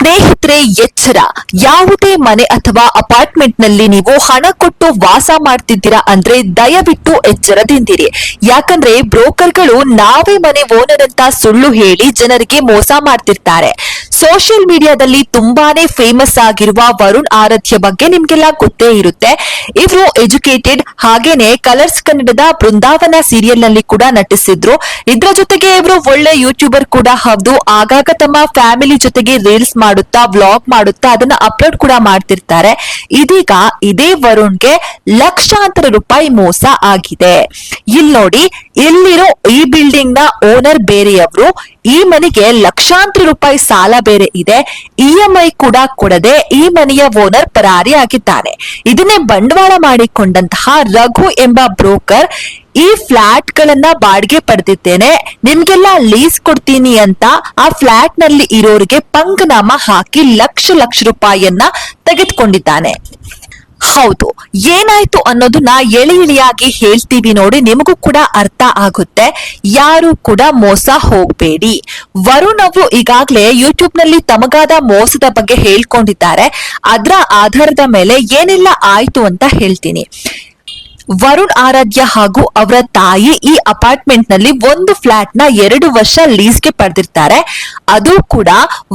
ಸ್ನೇಹಿತರೆ, ಎಚ್ಚರ. ಯಾವುದೇ ಮನೆ ಅಥವಾ ಅಪಾರ್ಟ್ಮೆಂಟ್ನಲ್ಲಿ ನೀವು ಹಣ ಕೊಟ್ಟು ವಾಸ ಮಾಡ್ತಿದ್ದೀರಾ ಅಂದ್ರೆ ದಯವಿಟ್ಟು ಎಚ್ಚರದಿಂದಿರಿ. ಯಾಕಂದ್ರೆ ಬ್ರೋಕರ್ಗಳು ನಾವೇ ಮನೆ ಓನರ್ ಅಂತ ಸುಳ್ಳು ಹೇಳಿ ಜನರಿಗೆ ಮೋಸ ಮಾಡ್ತಿರ್ತಾರೆ. ಸೋಷಿಯಲ್ ಮೀಡಿಯಾದಲ್ಲಿ ತುಂಬಾನೇ ಫೇಮಸ್ ಆಗಿರುವ ವರುಣ್ ಆರಾಧ್ಯ ಬಗ್ಗೆ ನಿಮ್ಗೆಲ್ಲ ಗೊತ್ತೇ ಇರುತ್ತೆ. ಇವರು ಎಜುಕೇಟೆಡ್, ಹಾಗೇನೆ ಕಲರ್ಸ್ ಕನ್ನಡದ ಬೃಂದಾವನ ಸೀರಿಯಲ್ನಲ್ಲಿ ಕೂಡ ನಟಿಸಿದ್ರು. ಇದ್ರ ಜೊತೆಗೆ ಇವರು ಒಳ್ಳೆ ಯೂಟ್ಯೂಬರ್ ಕೂಡ ಹೌದು. ಆಗಾಗ ತಮ್ಮ ಫ್ಯಾಮಿಲಿ ಜೊತೆಗೆ ರೀಲ್ಸ್ ಮಾಡುತ್ತಾ ವ್ಲಾಗ್ ಮಾಡುತ್ತಾ ಅದನ್ನ ಅಪ್ಲೋಡ್ ಕೂಡ ಮಾಡ್ತಿರ್ತಾರೆ. ಇದೀಗ ಇದೇ ವರುಣ್ಗೆ ಲಕ್ಷಾಂತರ ರೂಪಾಯಿ ಮೋಸ ಆಗಿದೆ. ಇಲ್ಲಿ ನೋಡಿ, ಇಲ್ಲಿರೋ ಈ ಬಿಲ್ಡಿಂಗ್ನ ಓನರ್ ಬೇರೆಯವರು, ಈ ಮನೆಗೆ ಲಕ್ಷಾಂತರ ರೂಪಾಯಿ ಸಾಲ ಬೇರೆ ಇದೆ ಇಎಂಐ ಕೂಡ ಕೊಡದೆ ಈ ಮನೆಯ ಓನರ್ ಪರಾರಿ ಆಗಿದ್ದಾನೆ ಇದನ್ನೇ ಬಂಡವಾಳ ಮಾಡಿಕೊಂಡಂತಹ ರಘು ಎಂಬ ಬ್ರೋಕರ್ ಈ ಫ್ಲಾಟ್ ಗಳನ್ನ ಬಾಡಿಗೆ ಪಡೆದಿದ್ದೇನೆ. ನಿಮ್ಗೆಲ್ಲ ಲೀಸ್ ಕೊಡ್ತೀನಿ ಅಂತ ಆ ಫ್ಲಾಟ್ನಲ್ಲಿ ಇರೋರಿಗೆ ಪಂಗನಾಮ ಹಾಕಿ ಲಕ್ಷ ಲಕ್ಷ ರೂಪಾಯಿಯನ್ನ ತೆಗೆದುಕೊಂಡಿದ್ದಾನೆ. ಹೌದು, ಏನಾಯ್ತು ಅನ್ನೋದನ್ನ ಎಳಿ ಇಳಿಯಾಗಿ ಹೇಳ್ತೀವಿ ನೋಡಿ, ನಿಮಗೂ ಕೂಡ ಅರ್ಥ ಆಗುತ್ತೆ. ಯಾರು ಕೂಡ ಮೋಸ ಹೋಗ್ಬೇಡಿ. ವರುಣ್ ಅವರು ಈಗಾಗಲೇ ಯೂಟ್ಯೂಬ್ನಲ್ಲಿ ತಮಗಾದ ಮೋಸದ ಬಗ್ಗೆ ಹೇಳ್ಕೊಂಡಿದ್ದಾರೆ. ಅದರ ಆಧಾರದ ಮೇಲೆ ಏನೆಲ್ಲ ಆಯ್ತು ಅಂತ ಹೇಳ್ತೀನಿ. ವರುಣ್ ಆರಾಧ್ಯ ಹಾಗೂ ಅವರ ತಾಯಿ ಈ ಅಪಾರ್ಟ್ಮೆಂಟ್ನಲ್ಲಿ ಒಂದು ಫ್ಲಾಟ್ನ ಎರಡು ವರ್ಷ ಲೀಸ್ಗೆ ಪಡೆದಿರ್ತಾರೆ. ಅದು ಕೂಡ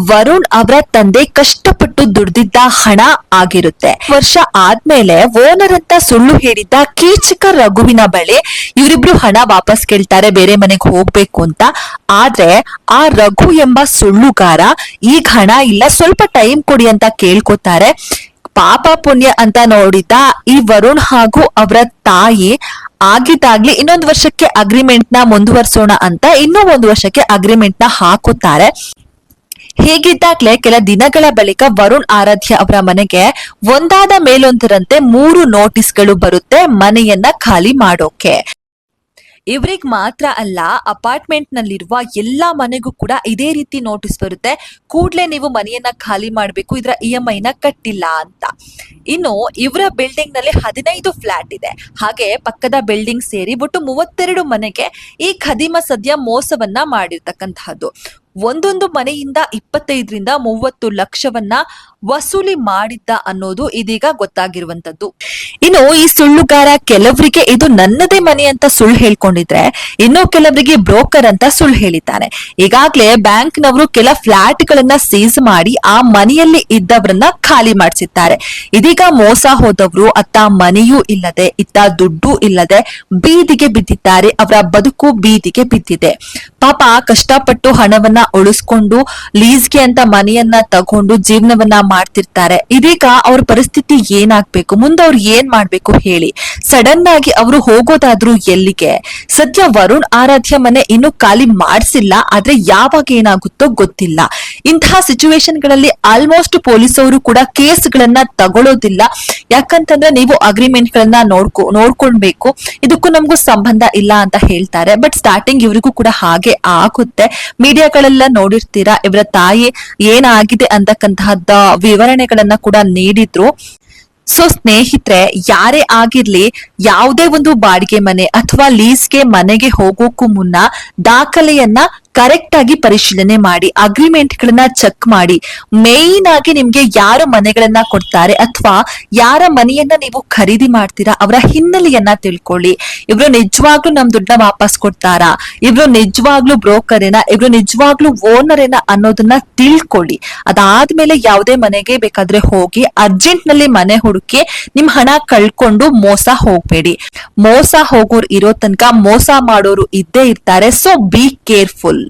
ವರುಣ್ ಅವರ ತಂದೆ ಕಷ್ಟಪಟ್ಟು ದುಡ್ದಿದ್ದ ಹಣ ಆಗಿರುತ್ತೆ. ವರ್ಷ ಆದ್ಮೇಲೆ ಓನರ್ ಅಂತ ಸುಳ್ಳು ಹೇಳಿದ್ದ ಕೀಚಕ ರಘುವಿನ ಬಳಿ ಇವರಿಬ್ರು ಹಣ ವಾಪಸ್ ಕೇಳ್ತಾರೆ, ಬೇರೆ ಮನೆಗೆ ಹೋಗ್ಬೇಕು ಅಂತ. ಆದ್ರೆ ಆ ರಘು ಎಂಬ ಸುಳ್ಳುಗಾರ, ಈಗ ಹಣ ಇಲ್ಲ, ಸ್ವಲ್ಪ ಟೈಮ್ ಕೊಡಿ ಅಂತ ಕೇಳ್ಕೊತಾರೆ. ಪಾಪ ಪುಣ್ಯ ಅಂತ ನೋಡಿದ ಈ ವರುಣ್ ಹಾಗೂ ಅವರ ತಾಯಿ ಆಗಿದ್ದಾಗ್ಲಿ ಇನ್ನೊಂದು ವರ್ಷಕ್ಕೆ ಅಗ್ರಿಮೆಂಟ್ನ ಮುಂದುವರಿಸೋಣ ಅಂತ ಇನ್ನೂ ಒಂದು ವರ್ಷಕ್ಕೆ ಅಗ್ರಿಮೆಂಟ್ನ ಹಾಕುತ್ತಾರೆ. ಹೀಗಿದ್ದಾಗ್ಲೇ ಕೆಲ ದಿನಗಳ ಬಳಿಕ ವರುಣ್ ಆರಾಧ್ಯ ಅವರ ಮನೆಗೆ ಒಂದಾದ ಮೇಲೊಂದರಂತೆ ಮೂರು ನೋಟಿಸ್ಗಳು ಬರುತ್ತೆ ಮನೆಯನ್ನ ಖಾಲಿ ಮಾಡೋಕೆ. ಇವ್ರಿಗೆ ಮಾತ್ರ ಅಲ್ಲ ಅಪಾರ್ಟ್ಮೆಂಟ್ ನಲ್ಲಿರುವ ಎಲ್ಲಾ ಮನೆಗೂ ಕೂಡ ಇದೇ ರೀತಿ ನೋಟಿಸ್ ಬರುತ್ತೆ. ಕೂಡಲೇ ನೀವು ಮನೆಯನ್ನ ಖಾಲಿ ಮಾಡಬೇಕು, ಇದರ ಇ ಎಂ ಐನ ಕಟ್ಟಿಲ್ಲ ಅಂತ. ಇನ್ನು ಇವರ ಬಿಲ್ಡಿಂಗ್ನಲ್ಲಿ ಹದಿನೈದು ಫ್ಲಾಟ್ ಇದೆ. ಹಾಗೆ ಪಕ್ಕದ ಬಿಲ್ಡಿಂಗ್ ಸೇರಿ ಒಟ್ಟು ಮೂವತ್ತೆರಡು ಮನೆಗೆ ಈ ಖದೀಮ ಸದ್ಯ ಮೋಸವನ್ನ ಮಾಡಿರ್ತಕ್ಕಂತಹದ್ದು. ಒಂದೊಂದು ಮನೆಯಿಂದ ಇಪ್ಪತ್ತೈದರಿಂದ ಮೂವತ್ತು ಲಕ್ಷವನ್ನ ವಸೂಲಿ ಮಾಡಿದ್ದ ಅನ್ನೋದು ಇದೀಗ ಗೊತ್ತಾಗಿರುವಂತದ್ದು ಇನ್ನು ಈ ಸುಳ್ಳುಗಾರ ಕೆಲವರಿಗೆ ಇದು ನನ್ನದೇ ಮನೆ ಅಂತ ಸುಳ್ಳು ಹೇಳ್ಕೊಂಡಿದ್ರೆ ಇನ್ನು ಕೆಲವರಿಗೆ ಬ್ರೋಕರ್ ಅಂತ ಸುಳ್ಳು ಹೇಳಿದ್ದಾನೆ ಈಗಾಗ್ಲೇ ಬ್ಯಾಂಕ್ನವರು ಕೆಲ ಫ್ಲಾಟ್ ಗಳನ್ನ ಸೀಸ್ ಮಾಡಿ ಆ ಮನೆಯಲ್ಲಿ ಇದ್ದವರನ್ನ ಖಾಲಿ ಮಾಡಿಸಿದ್ದಾರೆ. ಇದೀಗ ಮೋಸ ಹೋದವರು ಅತ್ತ ಮನೆಯೂ ಇಲ್ಲದೆ, ಇತ್ತ ದುಡ್ಡು ಇಲ್ಲದೆ ಬೀದಿಗೆ ಬಿದ್ದಿದ್ದಾರೆ. ಅವರ ಬದುಕು ಬೀದಿಗೆ ಬಿದ್ದಿದೆ. ಪಾಪ ಕಷ್ಟಪಟ್ಟು ಹಣವನ್ನ ಉಳಿಸ್ಕೊಂಡು ಲೀಸ್ಗೆ ಅಂತ ಮನೆಯನ್ನ ತಗೊಂಡು ಜೀವನವನ್ನ ಮಾಡ್ತಿರ್ತಾರೆ. ಇದೀಗ ಅವ್ರ ಪರಿಸ್ಥಿತಿ ಏನಾಗ್ಬೇಕು? ಮುಂದೆ ಅವ್ರು ಏನ್ ಮಾಡ್ಬೇಕು ಹೇಳಿ. ಸಡನ್ ಆಗಿ ಅವರು ಹೋಗೋದಾದ್ರೂ ಎಲ್ಲಿಗೆ? ಸದ್ಯ ವರುಣ್ ಆರಾಧ್ಯ ಮನೆ ಇನ್ನು ಖಾಲಿ ಮಾಡಿಸಿಲ್ಲ, ಆದ್ರೆ ಯಾವಾಗ ಏನಾಗುತ್ತೋ ಗೊತ್ತಿಲ್ಲ. ಇಂತಹ ಸಿಚುವೇಶನ್ಗಳಲ್ಲಿ ಆಲ್ಮೋಸ್ಟ್ ಪೊಲೀಸ್ ಅವರು ಕೂಡ ಕೇಸ್ಗಳನ್ನ ತಗೊಳ್ಳೋದಿಲ್ಲ ಯಾಕಂತಂದ್ರೆ ನೀವು ಅಗ್ರಿಮೆಂಟ್ ಗಳನ್ನ ನೋಡ್ಕೊ, ನೋಡ್ಕೊಳ್ಬೇಕು. ಇದಕ್ಕೂ ನಮಗೂ ಸಂಬಂಧ ಇಲ್ಲ ಅಂತ ಹೇಳ್ತಾರೆ. ಬಟ್ ಸ್ಟಾರ್ಟಿಂಗ್ ಇವರಿಗೂ ಕೂಡ ಹಾಗೆ ಆಗುತ್ತೆ. ಮೀಡಿಯಾಗಳೆಲ್ಲ ನೋಡಿರ್ತೀರಾ? ಇವರ ತಾಯಿ ಏನಾಗಿದೆ ಅಂತಕ್ಕಂತಹದ್ದ ವಿವರಣೆಗಳನ್ನ ಕೂಡ ನೀಡಿದ್ರು. ಸೊ ಸ್ನೇಹಿತರೆ, ಯಾರೇ ಆಗಿರ್ಲಿ, ಯಾವುದೇ ಒಂದು ಬಾಡಿಗೆ ಮನೆ ಅಥವಾ ಲೀಸ್ಗೆ ಮನೆಗೆ ಹೋಗೋಕ್ಕೂ ಮುನ್ನ ದಾಖಲೆಯನ್ನ ಕರೆಕ್ಟ್ ಆಗಿ ಪರಿಶೀಲನೆ ಮಾಡಿ ಅಗ್ರಿಮೆಂಟ್ ಗಳನ್ನ ಚೆಕ್ ಮಾಡಿ. ಮೇನ್ ಆಗಿ ನಿಮ್ಗೆ ಯಾರು ಮನೆಗಳನ್ನ ಕೊಡ್ತಾರೆ ಅಥವಾ ಯಾರ ಮನೆಯನ್ನ ನೀವು ಖರೀದಿ ಮಾಡ್ತೀರಾ ಅವರ ಹಿನ್ನೆಲೆಯನ್ನ ತಿಳ್ಕೊಳ್ಳಿ. ಇವ್ರು ನಿಜವಾಗ್ಲೂ ನಮ್ ದುಡ್ಡನ್ನ ವಾಪಸ್ ಕೊಡ್ತಾರಾ? ಇವ್ರು ನಿಜವಾಗ್ಲೂ ಇವರು ಇವ್ರು ನಿಜವಾಗ್ಲೂ ಏನ ಅನ್ನೋದನ್ನ ತಿಳ್ಕೊಳ್ಳಿ. ಅದಾದ್ಮೇಲೆ ಯಾವುದೇ ಮನೆಗೆ ಬೇಕಾದ್ರೆ ಹೋಗಿ ಅರ್ಜೆಂಟ್ನಲ್ಲಿ ಮನೆ ಹುಡುಕಿ ನಿಮ್ ಹಣ ಕಳ್ಕೊಂಡು ಮೋಸ ಹೋಗ್ಬೇಡಿ. ಮೋಸ ಹೋಗೋರು ಇರೋ ತನಕ ಮೋಸ ಮಾಡೋರು ಇದ್ದೇ ಇರ್ತಾರೆ ಸೊ ಬಿ ಕೇರ್ಫುಲ್